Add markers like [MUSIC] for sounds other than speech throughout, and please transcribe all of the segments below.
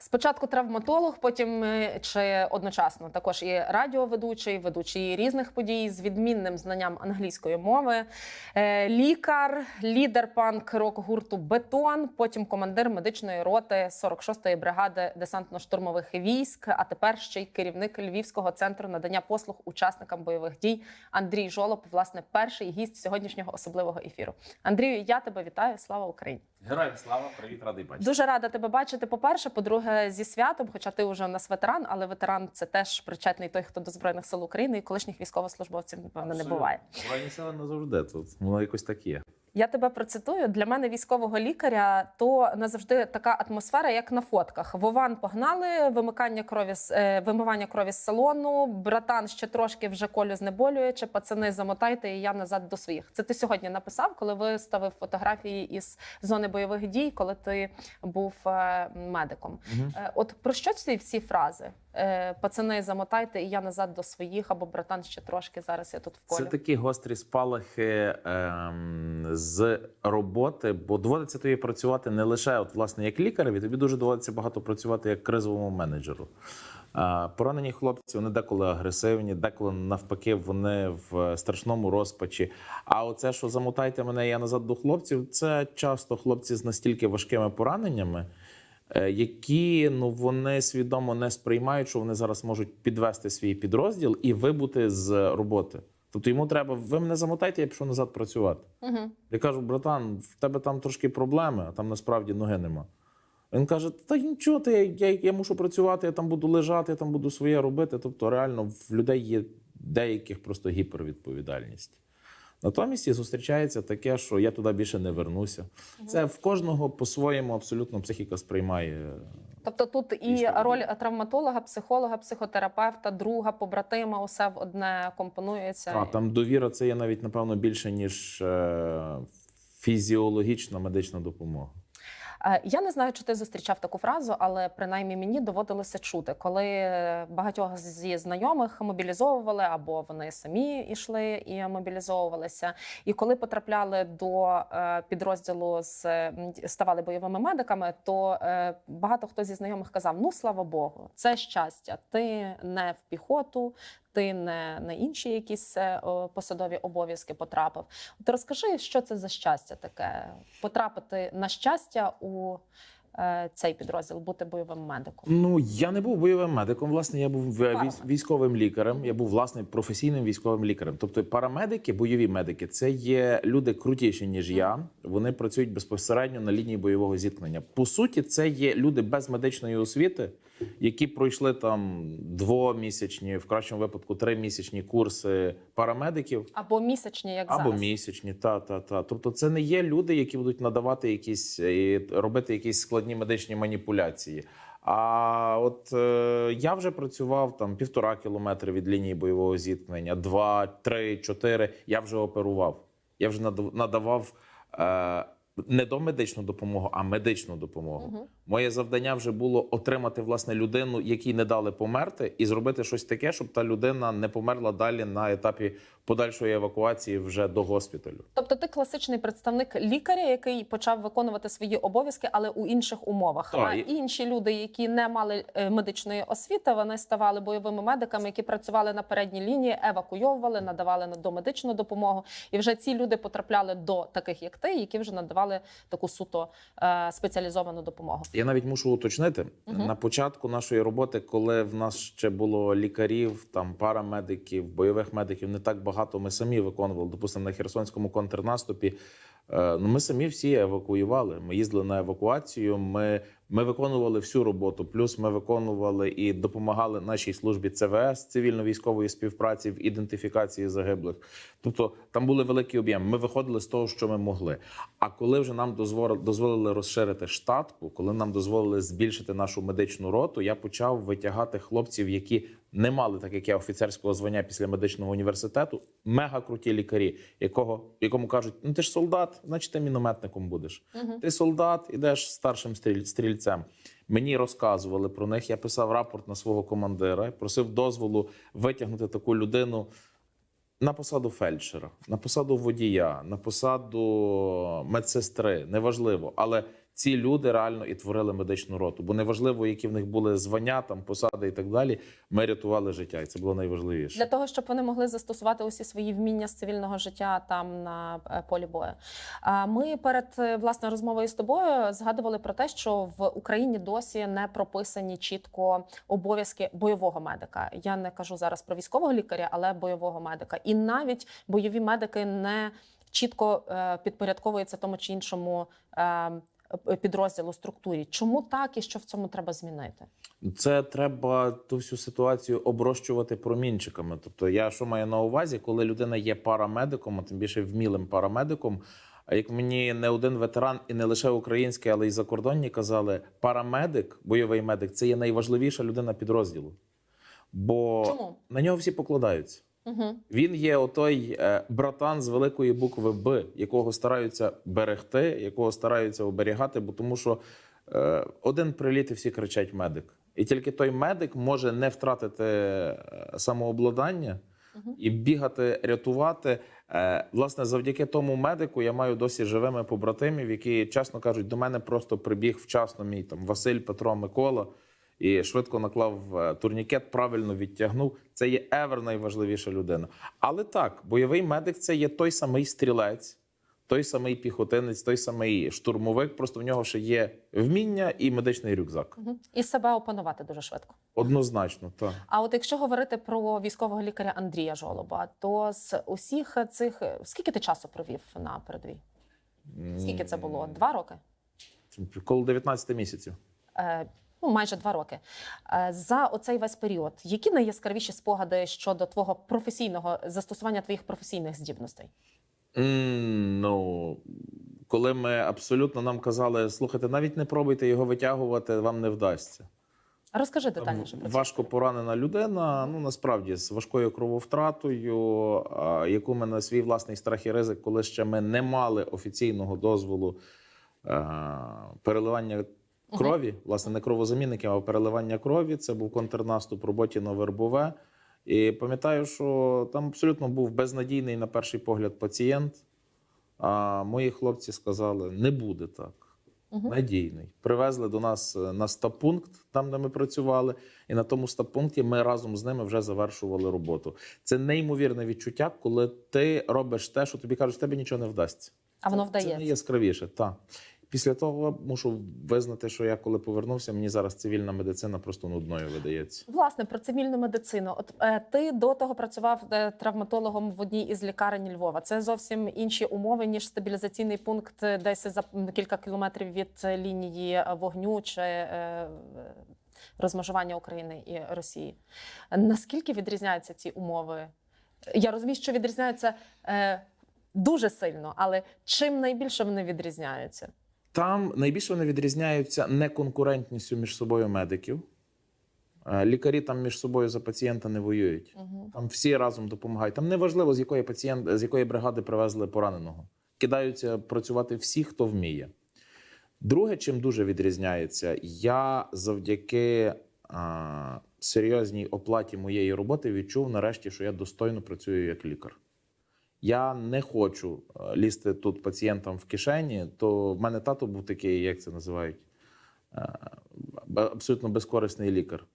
Спочатку травматолог, потім чи одночасно також і радіоведучий, ведучий різних подій з відмінним знанням англійської мови, е, лікар, лідер панк рок гурту Бетон, потім командир медичної роти 46-ї бригади десантно-штурмових військ, а тепер ще й керівник Львівського центру надання послуг учасникам бойових дій Андрій Жолоб, власне, перший гість сьогоднішнього особливого ефіру. Андрію, я тебе вітаю. Слава Україні! Героям слава, привіт, радий бачити. Дуже рада тебе бачити. По-перше, по-друге, зі святом, хоча ти вже у нас ветеран, але ветеран це теж причетний той, хто до збройних сил України і колишніх військовослужбовців, напевно, не буває. Збройні сили не завжди тут. Воно якось так є. Я тебе процитую. Для мене військового лікаря то не завжди така атмосфера, як на фотках. Вован погнали, вимикання крові з е, вимивання крові з салону. Братан ще трошки вже колю знеболює. Чи пацани замотайте, і я назад до своїх. Це ти сьогодні написав, коли виставив фотографії із зони бойових дій, коли ти був е, медиком. Е, От про що ці всі фрази? Е, Пацани, замотайте, і я назад до своїх, або братан ще трошки. Зараз я тут в Це такі гострі спалахи ем, з роботи, бо доводиться тобі працювати не лише от, власне, як лікареві, тобі дуже доводиться багато працювати як кризовому менеджеру. А, поранені хлопці вони деколи агресивні, деколи навпаки, вони в страшному розпачі. А оце, що замотайте мене, я назад до хлопців, це часто хлопці з настільки важкими пораненнями. Е, Які ну вони свідомо не сприймають, що вони зараз можуть підвести свій підрозділ і вибути з роботи. Тобто йому треба, ви мене замотайте, я пішов назад працювати. Угу. Я кажу, братан, в тебе там трошки проблеми, а там насправді ноги нема. Він каже: Та нічого, ти, я, я, я мушу працювати, я там буду лежати, я там буду своє робити. Тобто, реально в людей є деяких просто гіпервідповідальність. Натомість і зустрічається таке, що я туди більше не вернуся. Це в кожного по-своєму абсолютно психіка сприймає. Тобто тут і роль травматолога, психолога, психотерапевта, друга, побратима, усе в одне компонується. А там довіра це є навіть, напевно, більше, ніж е, фізіологічна медична допомога. Е, Я не знаю, чи ти зустрічав таку фразу, але принаймні мені доводилося чути, коли багатьох зі знайомих мобілізовували або вони самі йшли і мобілізовувалися. І коли потрапляли до е, підрозділу з ставали бойовими медиками, то е, багато хто зі знайомих казав: Ну слава Богу, це щастя. Ти не в піхоту. Ти не на інші якісь е, посадові обов'язки потрапив. От розкажи, що це за щастя таке? Потрапити на щастя у е, цей підрозділ, бути бойовим медиком. Ну я не був бойовим медиком. Власне, я був військовим лікарем. Я був власне професійним військовим лікарем. Тобто, парамедики, бойові медики, це є люди крутіші ніж я. Вони працюють безпосередньо на лінії бойового зіткнення. По суті, це є люди без медичної освіти, які пройшли там двомісячні, в кращому випадку тримісячні курси парамедиків. Або місячні, як Або зараз. місячні, та та та. Тобто, це не є люди, які будуть надавати якісь і робити якісь складні медичні маніпуляції. А от е, я вже працював там півтора кілометри від лінії бойового зіткнення, два, три, чотири. Я вже оперував. Я вже надавав е, не домедичну допомогу, а медичну допомогу. Угу. Моє завдання вже було отримати власне людину, якій не дали померти, і зробити щось таке, щоб та людина не померла далі на етапі подальшої евакуації вже до госпіталю. Тобто, ти класичний представник лікаря, який почав виконувати свої обов'язки, але у інших умовах. Так, а і- інші люди, які не мали е, медичної освіти, вони ставали бойовими медиками, які працювали на передній лінії, евакуйовували, надавали на- домедичну допомогу. І вже ці люди потрапляли до таких, як ти, які вже надавали таку суто е, спеціалізовану допомогу. Я навіть мушу уточнити Мгм. на початку нашої роботи, коли в нас ще було лікарів, там парамедиків, бойових медиків, не так багато. Ми самі виконували, допустимо, на Херсонському контрнаступі. е, Ну, ми самі всі евакуювали. Ми їздили на евакуацію. Ми, ми виконували всю роботу. Плюс ми виконували і допомагали нашій службі ЦВС цивільно-військової співпраці в ідентифікації загиблих. Тобто там були великі об'єми. Ми виходили з того, що ми могли. А коли вже нам дозволили, розширити штатку, коли нам дозволили збільшити нашу медичну роту, я почав витягати хлопців, які не мали так, як я офіцерського звання після медичного університету. Мега круті лікарі, якого якому кажуть: ну ти ж солдат, значить ти мінометником будеш. Мгм. Ти солдат, ідеш старшим стріль, стрільцем. Мені розказували про них. Я писав рапорт на свого командира, просив дозволу витягнути таку людину на посаду фельдшера, на посаду водія, на посаду медсестри, неважливо. Але ці люди реально і творили медичну роту. Бо неважливо, які в них були звання, там посади і так далі. Ми рятували життя, і це було найважливіше. Для того, щоб вони могли застосувати усі свої вміння з цивільного життя там на е, полі бою. Ми перед е, власне розмовою з тобою згадували про те, що в Україні досі не прописані чітко обов'язки бойового медика. Я не кажу зараз про військового лікаря, але бойового медика. І навіть бойові медики не чітко е, підпорядковуються тому чи іншому. Е, Підрозділу структурі, чому так і що в цьому треба змінити? Це треба ту всю ситуацію оброщувати промінчиками. Тобто, я що маю на увазі, коли людина є парамедиком, а тим більше вмілим парамедиком. А як мені не один ветеран, і не лише український, але й закордонні казали, парамедик, бойовий медик це є найважливіша людина підрозділу. Бо Чому? на нього всі покладаються. Угу. Він є отой е, братан з великої букви Б, якого стараються берегти, якого стараються оберігати, бо тому що е, один приліт і всі кричать медик. І тільки той медик може не втратити е, самообладнання Мгм. і бігати, рятувати. Е, власне, завдяки тому медику я маю досі живими побратимів, які чесно кажуть, до мене просто прибіг вчасно мій там Василь, Петро, Микола. І швидко наклав е, турнікет, правильно відтягнув. Це є евер найважливіша людина. Але так, бойовий медик це є той самий стрілець, той самий піхотинець, той самий штурмовик. Просто в нього ще є вміння і медичний рюкзак. Угу. І себе опанувати дуже швидко. Однозначно, так. А от якщо говорити про військового лікаря Андрія Жолоба, то з усіх цих скільки ти часу провів на передовій? Скільки це було? Два роки? Коло 19 місяців. Е, ну, майже два роки. Е, за оцей весь період, які найяскравіші спогади щодо твого професійного застосування твоїх професійних здібностей? М, Ну, коли ми абсолютно нам казали, слухайте, навіть не пробуйте його витягувати, вам не вдасться. Розкажи детальніше про це. важко поранена людина. Ну насправді з важкою крововтратою, яку ми на свій власний страх і ризик, коли ще ми не мали офіційного дозволу переливання крові, власне, не кровозамінників, а переливання крові. Це був контрнаступ роботі на Вербове. І пам'ятаю, що там абсолютно був безнадійний на перший погляд пацієнт. А мої хлопці сказали: не буде так. Мгм. Надійний. Привезли до нас е, на стаб-пункт, там, де ми працювали, і на тому стаб-пункті ми разом з ними вже завершували роботу. Це неймовірне відчуття, коли ти робиш те, що тобі кажуть, в тебе нічого не вдасться. А воно Це вдається. найяскравіше, так. Після того мушу визнати, що я коли повернувся, мені зараз цивільна медицина просто нудною видається. Власне, про цивільну медицину. От е, ти до того працював е, травматологом в одній із лікарень Львова. Це зовсім інші умови, ніж стабілізаційний пункт десь за кілька кілометрів від е, лінії е, вогню чи е, розмежування України і Росії. Наскільки відрізняються ці умови? Я розумію, що відрізняються е, дуже сильно, але чим найбільше вони відрізняються? Там найбільше вони відрізняються неконкурентністю між собою медиків. Е, Лікарі там між собою за пацієнта не воюють. Угу. Там всі разом допомагають. Там неважливо, з якої пацієнт, з якої бригади привезли пораненого. Кидаються працювати всі, хто вміє. Друге, чим дуже відрізняється, я завдяки а, серйозній оплаті моєї роботи відчув нарешті, що я достойно працюю як лікар. Я не хочу е, лізти тут пацієнтам в кишені, то в мене тато був такий, як це називають, е, абсолютно безкорисний лікар.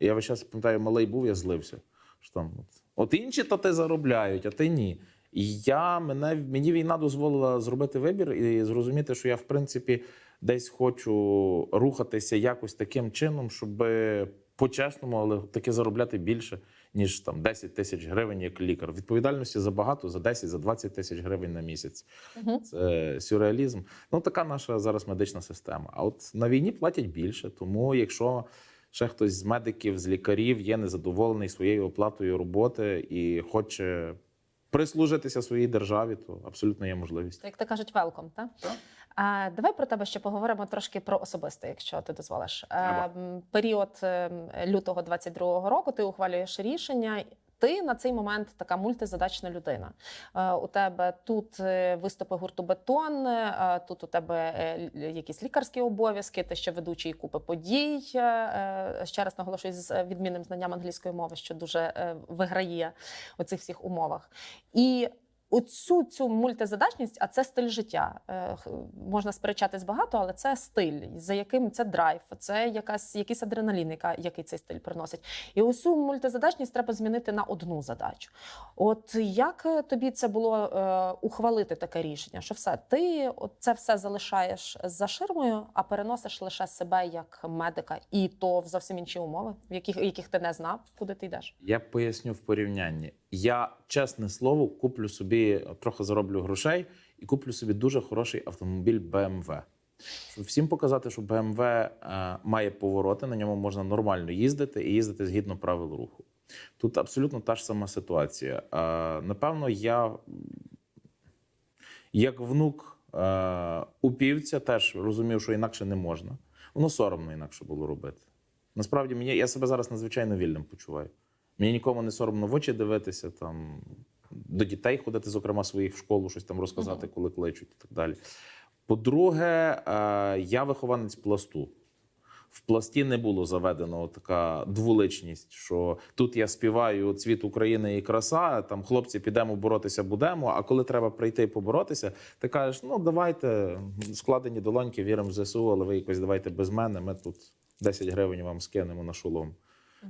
Я весь час пам'ятаю, малий був, я злився. Що там, от, от інші то ти заробляють, а ти ні. Я, мене, мені війна дозволила зробити вибір і зрозуміти, що я, в принципі, десь хочу рухатися якось таким чином, щоб по-чесному, але таки заробляти більше, ніж там 10 тисяч гривень як лікар. Відповідальності забагато, за 10, за 20 тисяч гривень на місяць. Угу. Це сюрреалізм. Ну, така наша зараз медична система. А от на війні платять більше. Тому, якщо ще хтось з медиків, з лікарів є незадоволений своєю оплатою роботи і хоче прислужитися своїй державі, то абсолютно є можливість. Як то кажуть, велком, так? Так. А, давай про тебе ще поговоримо трошки про особисте, якщо ти дозволиш. А, період е, лютого 22-го року ти ухвалюєш рішення. Ти на цей момент така мультизадачна людина. Е, У тебе тут е, виступи гурту Бетон, тут у тебе якісь лікарські обов'язки, ти ще ведучий купи подій. Ще раз наголошую з відмінним знанням англійської мови, що дуже виграє у цих всіх умовах. І оцю цю мультизадачність, а це стиль життя. Е, Можна сперечатись багато, але це стиль, за яким це драйв, це якась якийсь адреналін, яка, який цей стиль приносить. І усю мультизадачність треба змінити на одну задачу. От як е, тобі це було е, ухвалити таке рішення? Що все, ти це все залишаєш за ширмою, а переносиш лише себе як медика, і то в зовсім інші умови, в яких, яких ти не знав, куди ти йдеш. Я поясню в порівнянні. Я, чесне слово, куплю собі трохи зароблю грошей і куплю собі дуже хороший автомобіль BMW. Щоб всім показати, що BMW е, має повороти, на ньому можна нормально їздити і їздити згідно правил руху. Тут абсолютно та ж сама ситуація. Е, напевно, я як внук е, упівця теж розумів, що інакше не можна. Воно соромно інакше було робити. Насправді мені я себе зараз надзвичайно вільним почуваю. Мені нікому не соромно в очі дивитися, там до дітей ходити, зокрема своїх в школу, щось там розказати, коли кличуть і так далі. По-друге, е, я вихованець пласту. В пласті не було заведено така двуличність, що тут я співаю цвіт України і краса. Там хлопці підемо боротися, будемо. А коли треба прийти і поборотися, ти кажеш: ну давайте складені долоньки, віримо в ЗСУ, але ви якось давайте без мене. Ми тут 10 гривень вам скинемо на шолом.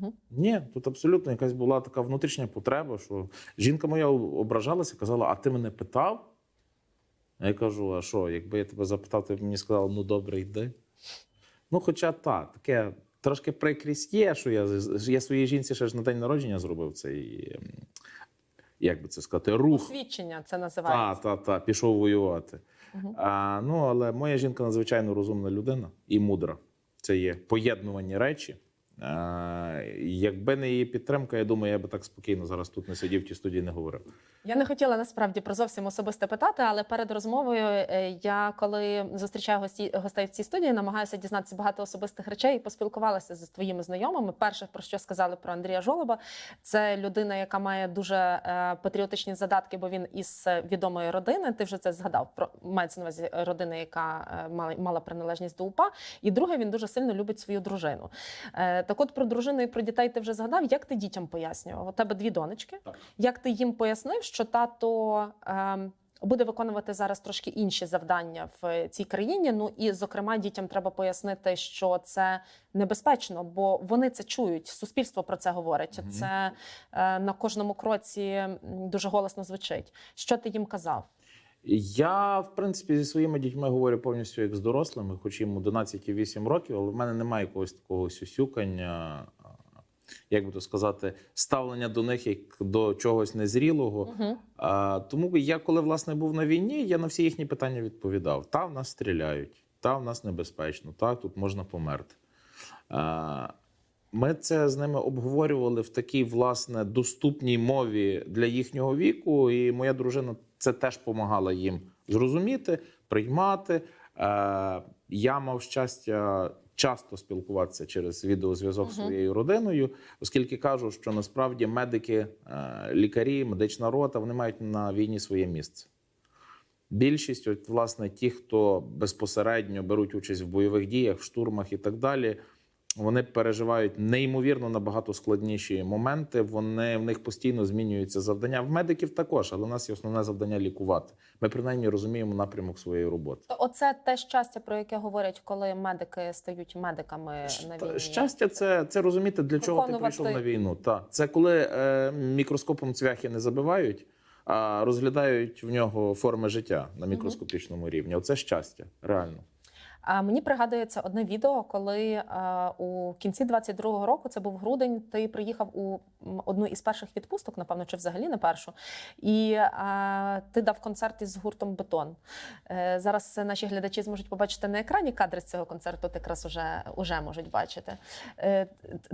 Мгм. Ні, тут абсолютно якась була така внутрішня потреба, що жінка моя ображалася, казала: А ти мене питав? А я кажу: а що, якби я тебе запитав, ти б мені сказав, ну добре, йди. Ну, хоча так, таке трошки прикрість є, що я, я своїй жінці ще ж на день народження зробив цей, ем, як би це сказати, рух. Свідчення це називається. та, та, пішов воювати. Мгм. А, ну, але моя жінка надзвичайно розумна людина і мудра. Це є поєднувані речі. Якби не її підтримка, я думаю, я би так спокійно зараз тут не сидів в тій студії не говорив. Я не хотіла насправді про зовсім особисте питати, але перед розмовою е, я, коли зустрічаю гості, гостей в цій студії, намагаюся дізнатися багато особистих речей і поспілкувалася з твоїми знайомими. Перше, про що сказали про Андрія Жолоба, це людина, яка має дуже е, патріотичні задатки, бо він із е, відомої родини. Ти вже це згадав. Про мається на увазі родини, яка е, мала, мала приналежність до УПА. І друге, він дуже сильно любить свою дружину. Е, так, от про дружину і про дітей ти вже згадав. Як ти дітям пояснював? У тебе дві донечки. Так. Як ти їм пояснив, що тато ем, буде виконувати зараз трошки інші завдання в цій країні? Ну і зокрема, дітям треба пояснити, що це небезпечно, бо вони це чують. Суспільство про це говорить. Мгм. Це е, на кожному кроці дуже голосно звучить. Що ти їм казав? Я, в принципі, зі своїми дітьми говорю повністю як з дорослими, хоч їм 11 і 8 років, але в мене немає якогось такого сюсюкання, як би то сказати, ставлення до них як до чогось незрілого. Угу. А, тому я, коли власне був на війні, я на всі їхні питання відповідав: та в нас стріляють, та в нас небезпечно, та тут можна померти. А, ми це з ними обговорювали в такій власне доступній мові для їхнього віку, і моя дружина це теж допомагала їм зрозуміти, приймати. Я мав щастя часто спілкуватися через відеозв'язок з своєю родиною, оскільки кажу, що насправді медики, е, лікарі, медична рота вони мають на війні своє місце. Більшість, от, власне, ті, хто безпосередньо беруть участь в бойових діях, в штурмах і так далі, вони переживають неймовірно набагато складніші моменти. Вони в них постійно змінюються завдання. В медиків також, але у нас є основне завдання лікувати. Ми принаймні розуміємо напрямок своєї роботи. Оце те щастя, про яке говорять, коли медики стають медиками на війні. Щастя, це, це розуміти, для чого ти прийшов на війну. Та це коли е, мікроскопом цвяхи не забивають, а розглядають в нього форми життя на мікроскопічному рівні. Оце щастя, реально. А мені пригадується одне відео, коли у кінці 22-го року, це був грудень, ти приїхав у одну із перших відпусток, напевно, чи взагалі не першу, і ти дав концерт із гуртом Бетон. Е, зараз наші глядачі зможуть побачити на екрані кадри з цього концерту, ти якраз уже, уже можуть бачити. Е,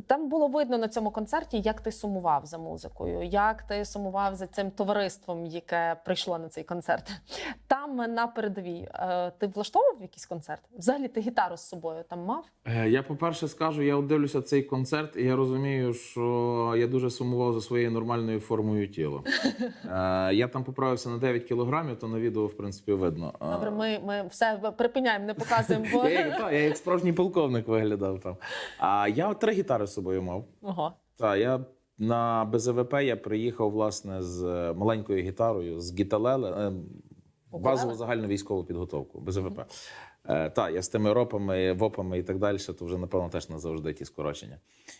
там було видно на цьому концерті, як ти сумував за музикою, як ти сумував за цим товариством, яке прийшло на цей концерт. Там на передовій е, ти влаштовував якийсь концерт? Взагалі ти гітару з собою там мав? Е, Я, по-перше, скажу, я дивлюся цей концерт, і я розумію, що я дуже сумував за своєю нормальною формою тіла. [LAUGHS] Е, Я там поправився на 9 кілограмів, то на відео, в принципі, видно. Е, Добре, ми, ми все припиняємо, не показуємо, бо Я, як- та, я як справжній полковник виглядав там. А я три гітари з собою мав. Ого. Та, я на БЗВП я приїхав власне з маленькою гітарою, з гіталеле, е, базову загальну військову підготовку, БЗВП. Е, та, я з тими ропами, вопами і так далі, то вже, напевно, теж назавжди ті скорочення.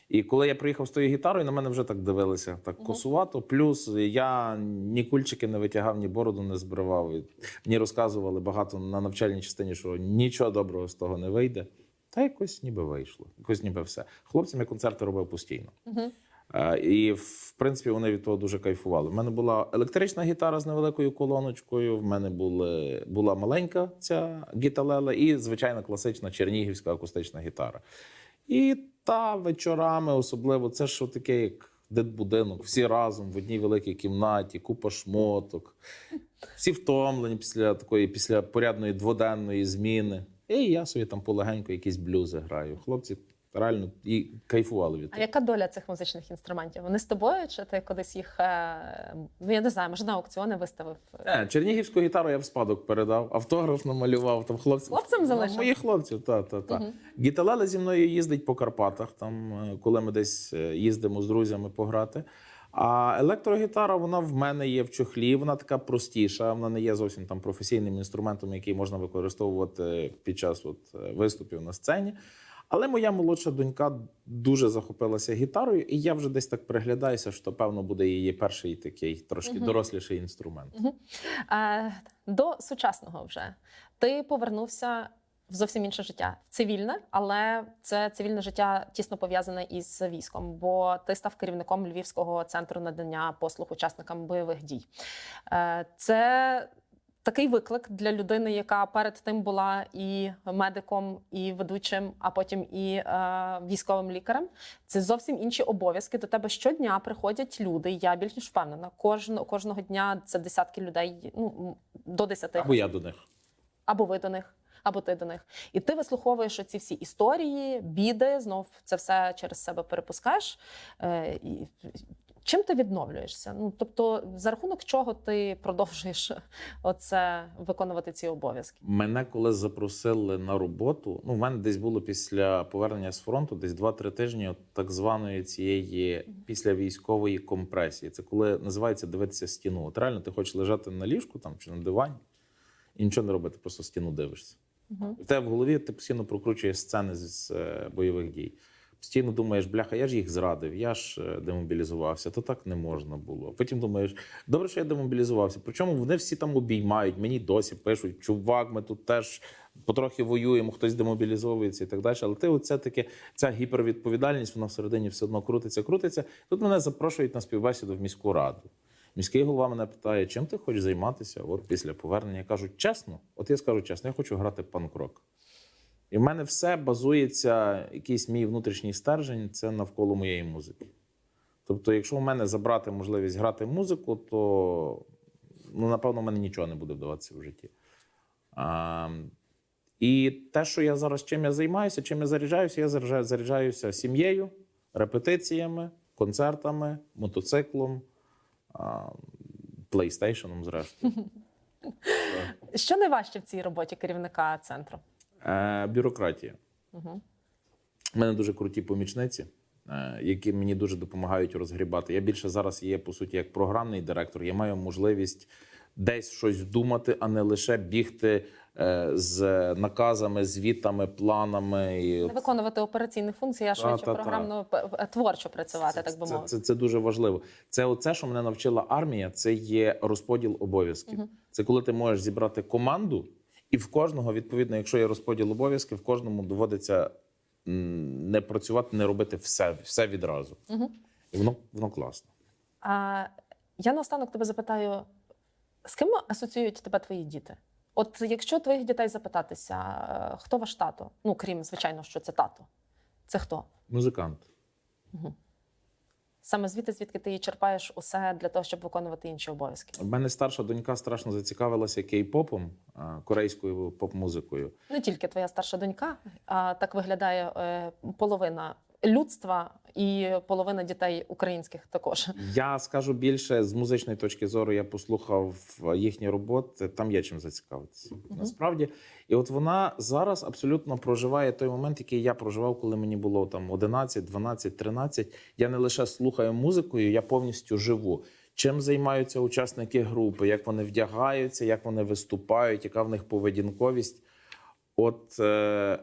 І коли я приїхав з тою гітарою, на мене вже так дивилися, так косувато. Плюс я ні кульчики не витягав, ні бороду не збривав. І Мені розказували багато на навчальній частині, що нічого доброго з того не вийде. Та якось ніби вийшло. Якось ніби все. Хлопцям я концерти робив постійно. Е, І в принципі вони від того дуже кайфували. У мене була електрична гітара з невеликою колоночкою. В мене були, була маленька ця гіталела і звичайна класична чернігівська акустична гітара. І та вечорами, особливо, це що таке, як дитбудинок, всі разом в одній великій кімнаті, купа шмоток, всі втомлені після такої, після порядної дводенної зміни. І я собі там полегенько якісь блюзи граю. Хлопці реально і кайфували від А того. яка доля цих музичних інструментів? Вони з тобою, чи ти кудись їх е, ну я не знаю, може на аукціони виставив? Не, чернігівську гітару я в спадок передав, автограф намалював. Там хлопці Хлопцям залишив? Моїх хлопців, та, та, та. Мгм. Гіталела зі мною їздить по Карпатах, там, е, коли ми десь е, їздимо з друзями пограти. А електрогітара вона в мене є в чохлі. Вона така простіша. Вона не є зовсім там професійним інструментом, який можна використовувати під час от, е, виступів на сцені. Але моя молодша донька дуже захопилася гітарою, і я вже десь так приглядаюся, що певно буде її перший такий трошки Мгм. доросліший інструмент. Е, до сучасного вже ти повернувся в зовсім інше життя, цивільне, але це цивільне життя тісно пов'язане із військом, бо ти став керівником Львівського центру надання послуг учасникам бойових дій. Е, Це такий виклик для людини, яка перед тим була і медиком, і ведучим, а потім і е, військовим лікарем. Це зовсім інші обов'язки. До тебе щодня приходять люди. Я більш ніж впевнена. Кожного кожного дня це десятки людей. Ну до десяти Або я до них. або ви до них, або ти до них. І ти вислуховуєш ці всі історії, біди, знов це все через себе перепускаєш. Е, і чим ти відновлюєшся? Ну тобто, за рахунок чого ти продовжуєш [LAUGHS] оце виконувати ці обов'язки? Мене коли запросили на роботу, ну в мене десь було після повернення з фронту, десь 2-3 тижні от так званої цієї післявійськової компресії. Це коли називається дивитися стіну. От реально ти хочеш лежати на ліжку там чи на дивані і нічого не робити, просто стіну дивишся. Угу. В тебе в голові ти постійно прокручуєш сцени з е, бойових дій. Постійно думаєш, бляха, я ж їх зрадив, я ж е, демобілізувався, то так не можна було. Потім думаєш, добре, що я демобілізувався. Причому вони всі там обіймають, мені досі пишуть, чувак, ми тут теж потрохи воюємо, хтось демобілізовується і так далі. Але ти оце таке, ця гіпервідповідальність, вона всередині все одно крутиться, крутиться. Тут мене запрошують на співбесіду в міську раду. Міський голова мене питає, чим ти хочеш займатися от після повернення. Я кажу, чесно, от я скажу чесно, я хочу грати панк-рок. І в мене все базується, якийсь мій внутрішній стержень це навколо моєї музики. Тобто, якщо у мене забрати можливість грати музику, то ну, напевно, в мене нічого не буде вдаватися в житті. А, і те, що я зараз чим я займаюся, чим я заряджаюся, я заряджаю- заряджаюся сім'єю, репетиціями, концертами, мотоциклом, а, PlayStation, зрештою. [LAUGHS] Що найважче в цій роботі керівника центру? Е, бюрократія. Угу. У мене дуже круті помічниці, е, які мені дуже допомагають розгрібати. Я більше зараз є, по суті, як програмний директор. Я маю можливість десь щось думати, а не лише бігти е, з наказами, звітами, планами. І Не виконувати операційних функцій, а швидше та-та. програмно п- п- творчо працювати, так би це, мовити. це, це дуже важливо. Це оце, що мене навчила армія, це є розподіл обов'язків. Мгм. Це коли ти можеш зібрати команду, і в кожного, відповідно, якщо є розподіл обов'язків, в кожному доводиться не працювати, не робити все, все відразу. Мгм. І воно, воно класно. А я наостанок тебе запитаю: з ким асоціюють тебе твої діти? От якщо твоїх дітей запитатися, хто ваш тато? Ну, крім, звичайно, що це тато. Це хто? Музикант. Саме звідти, звідки ти її черпаєш усе для того, щоб виконувати інші обов'язки. У мене старша донька страшно зацікавилася кей-попом, корейською поп-музикою. Не тільки твоя старша донька, а так виглядає е, половина людства, і половина дітей українських також. Я скажу більше з музичної точки зору. Я послухав їхні роботи. Там є чим зацікавитися. Насправді, і от вона зараз абсолютно проживає той момент, який я проживав, коли мені було там 11, 12, 13. Я не лише слухаю музикою, я повністю живу. Чим займаються учасники групи, як вони вдягаються, як вони виступають, яка в них поведінковість. От е,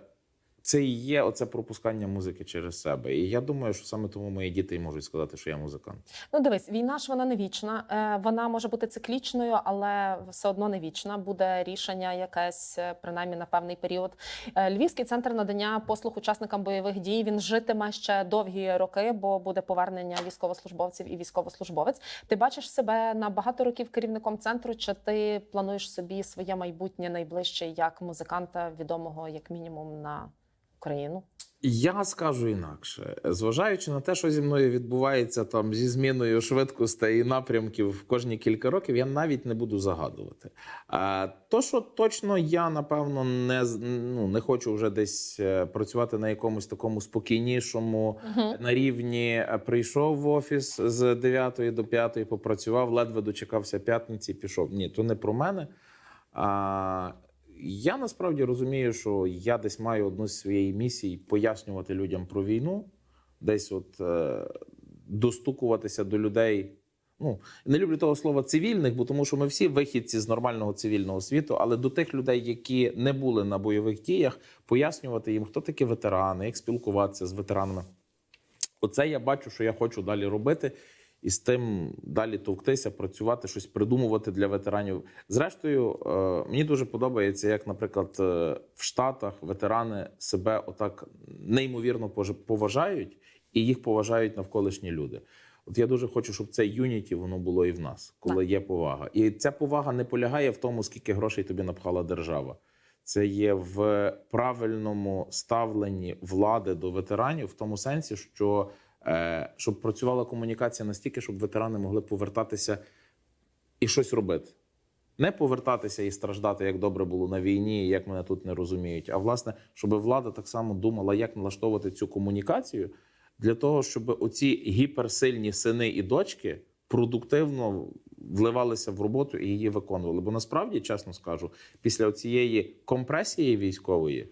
це і є оце пропускання музики через себе. І я думаю, що саме тому мої діти і можуть сказати, що я музикант. Ну, дивись, війна ж вона не вічна. Е, Вона може бути циклічною, але все одно не вічна. Буде рішення якесь, е, принаймні на певний період. Е, Львівський центр надання послуг учасникам бойових дій. Він житиме ще довгі роки, бо буде повернення військовослужбовців і військовослужбовець. Ти бачиш себе на багато років керівником центру? Чи ти плануєш собі своє майбутнє найближче як музиканта, відомого як мінімум на Україну? Я скажу інакше, зважаючи на те, що зі мною відбувається там зі зміною швидкостей і напрямків кожні кілька років, я навіть не буду загадувати. А то, що точно я напевно не ну, не хочу вже десь е, працювати на якомусь такому спокійнішому на рівні. е, Прийшов в офіс з 9 до 5, попрацював, ледве дочекався п'ятниці, пішов. Ні, то не про мене. А, я насправді розумію, що я десь маю одну з своєї місій пояснювати людям про війну, десь от е, достукуватися до людей. Ну, не люблю того слова цивільних, бо тому що ми всі вихідці з нормального цивільного світу, але до тих людей, які не були на бойових діях, пояснювати їм, хто такі ветерани, як спілкуватися з ветеранами. Оце я бачу, що я хочу далі робити, і з тим далі товктися, працювати, щось придумувати для ветеранів. Зрештою, е, мені дуже подобається, як, наприклад, е, в Штатах ветерани себе отак неймовірно поважають, і їх поважають навколишні люди. От я дуже хочу, щоб це юніті воно було і в нас, коли є повага. І ця повага не полягає в тому, скільки грошей тобі напхала держава. Це є в правильному ставленні влади до ветеранів, в тому сенсі, що щоб працювала комунікація настільки, щоб ветерани могли повертатися і щось робити. Не повертатися і страждати, як добре було на війні, як мене тут не розуміють. А власне, щоб влада так само думала, як налаштовувати цю комунікацію для того, щоб оці гіперсильні сини і дочки продуктивно вливалися в роботу і її виконували. Бо насправді, чесно скажу, після цієї компресії військової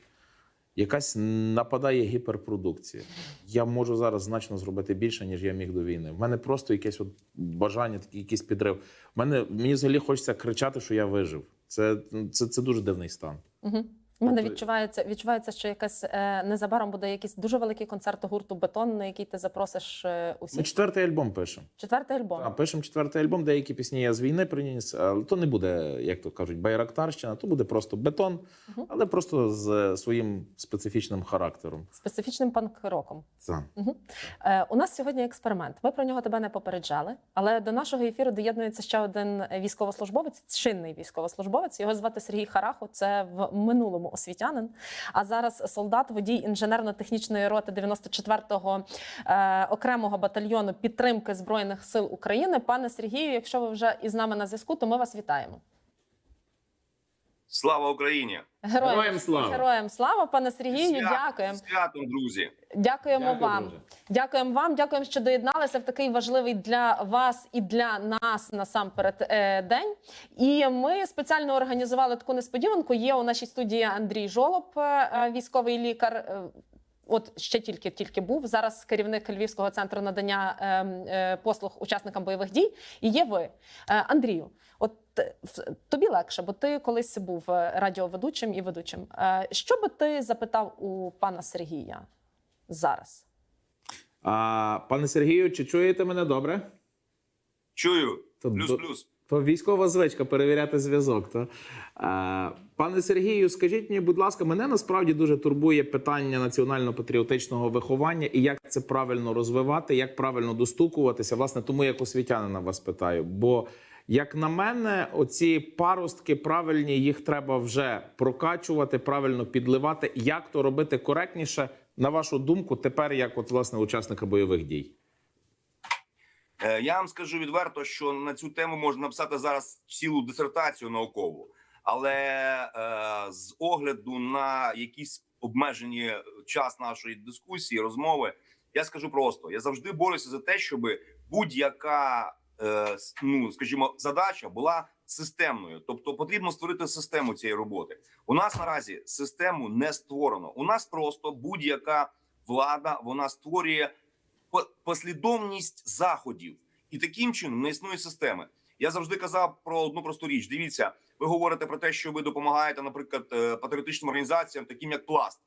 якась нападає гіперпродукція. Я можу зараз значно зробити більше, ніж я міг до війни. В мене просто якесь от бажання, якийсь підрив. В мене мені взагалі хочеться кричати, що я вижив. Це, це, це дуже дивний стан. Угу. У мене відчувається, відчувається, що якась е, незабаром буде якийсь дуже великий концерт гурту Бетон, на який ти запросиш е, Ми четвертий альбом пишемо. Четвертий альбом. А пишемо четвертий альбом, деякі пісні я з війни приніс, але то не буде, як то кажуть, байрактарщина, то буде просто бетон, Мгм. але просто з своїм специфічним характером. Специфічним панк-роком. Це. Е, у нас сьогодні експеримент. Ми про нього тебе не попереджали, але до нашого ефіру доєднується ще один військовослужбовець, чинний військовослужбовець. Його звати Сергій Хараху. Це в минулому освітянин. А зараз солдат, водій інженерно-технічної роти 94-го е, окремого батальйону підтримки збройних сил України. Пане Сергію, якщо ви вже із нами на зв'язку, то ми вас вітаємо. Слава Україні! Героям, Героям слава! Героям слава, пане Сергію. Свят- Дякуємо. Святом, друзі! Дякуємо Дякую, вам. друже. Дякуємо вам. Дякуємо, що доєдналися в такий важливий для вас і для нас насамперед е, день. І ми спеціально організували таку несподіванку. Є у нашій студії Андрій Жолоб, е, е, військовий лікар. От ще тільки тільки був зараз керівник Львівського центру надання е, е, послуг учасникам бойових дій. І є ви, Е, Андрію. От е, тобі легше, бо ти колись був е, радіоведучим і ведучим. Е, Що би ти запитав у пана Сергія зараз? А, пане Сергію, чи чуєте мене добре? Чую! Плюс-плюс. То військова звичка перевіряти зв'язок. То. А, пане Сергію, скажіть мені, будь ласка, мене насправді дуже турбує питання національно-патріотичного виховання і як це правильно розвивати, як правильно достукуватися. Власне, тому як освітянина вас питаю. Бо, як на мене, оці паростки правильні, їх треба вже прокачувати, правильно підливати. Як то робити коректніше, на вашу думку, тепер як от власне учасника бойових дій? Е, Я вам скажу відверто, що на цю тему можна написати зараз цілу дисертацію наукову, але е, з огляду на якісь обмежені час нашої дискусії, розмови, Я скажу просто: я завжди борюся за те, щоб будь-яка е, ну скажімо, задача була системною. Тобто потрібно створити систему цієї роботи. У нас наразі систему не створено. У нас просто будь-яка влада вона створює послідовність заходів, і таким чином не існує системи. Я завжди казав про одну просту річ. Дивіться, ви говорите про те, що ви допомагаєте, наприклад, е, патріотичним організаціям, таким як пласт.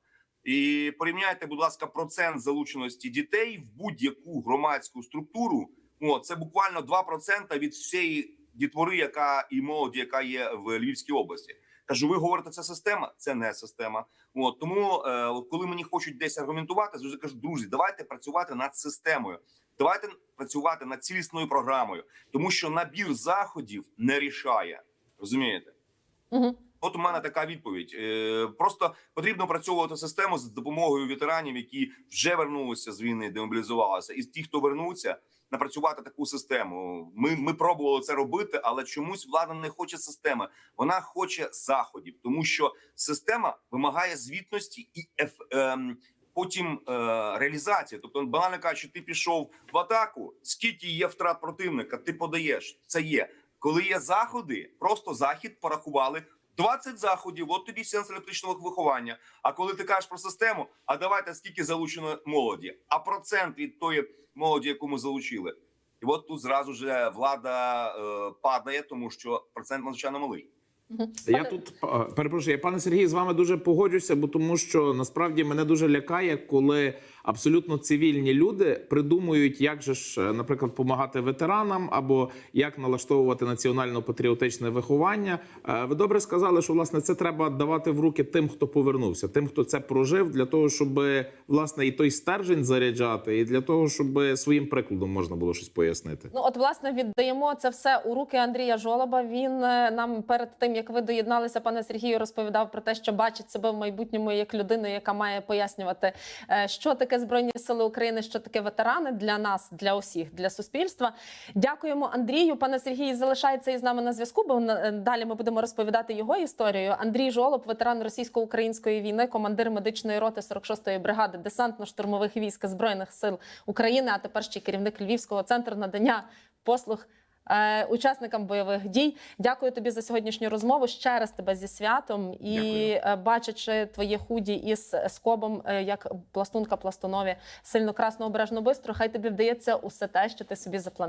І порівняйте, будь ласка, процент залученості дітей в будь-яку громадську структуру. О, це буквально 2% від всієї дітвори, яка і молоді, яка є в Львівській області. Кажу, ви говорите, це система? Це не система. От тому, е, коли мені хочуть десь аргументувати, завжди кажу, друзі, давайте працювати над системою. Давайте працювати над цілісною програмою, тому що набір заходів не рішає. Розумієте? Угу. От у мене така відповідь. Е, Просто потрібно опрацьовувати систему з допомогою ветеранів, які вже вернулися з війни, демобілізувалися, і ті, хто вернуться, напрацювати таку систему. Ми, ми пробували це робити, але чомусь влада не хоче системи. Вона хоче заходів, тому що система вимагає звітності і еф, ем, потім е, реалізації. Тобто, банально кажучи, ти пішов в атаку, скільки є втрат противника, ти подаєш. Це є. Коли є заходи, просто захід порахували. 20 заходів, от тобі сеанс електричного виховання. А коли ти кажеш про систему, а давайте скільки залучено молоді, а процент від тої молоді, яку ми залучили, і от тут зразу ж влада е, падає, тому що процент надзвичайно малий. Я тут е, перепрошую, я пане Сергій з вами дуже погоджуся, бо тому що насправді мене дуже лякає, коли абсолютно цивільні люди придумують, як же ж, е, наприклад, допомагати ветеранам або як налаштовувати національно-патріотичне виховання. Е, Ви добре сказали, що власне це треба давати в руки тим, хто повернувся, тим, хто це прожив, для того, щоб власне і той стержень заряджати, і для того, щоб своїм прикладом можна було щось пояснити. Ну, от, власне, віддаємо це все у руки Андрія Жолоба. Він е, нам перед тим, як ви доєдналися, пане Сергію, розповідав про те, що бачить себе в майбутньому як людину, яка має пояснювати, що таке Збройні Сили України, що таке ветерани для нас, для усіх, для суспільства. Дякуємо Андрію. Пане Сергій залишається із нами на зв'язку, бо далі ми будемо розповідати його історію. Андрій Жолоб, ветеран російсько-української війни, командир медичної роти 46-ї бригади десантно-штурмових військ Збройних сил України, а тепер ще керівник Львівського центру надання послуг. Е, Учасникам бойових дій, дякую тобі за сьогоднішню розмову. Ще раз тебе зі святом і Дякую. е, бачачи твої худі із скобом, е, як пластунка пластунові, сильно красно обережно бистро. Хай тобі вдається усе те, що ти собі запланував.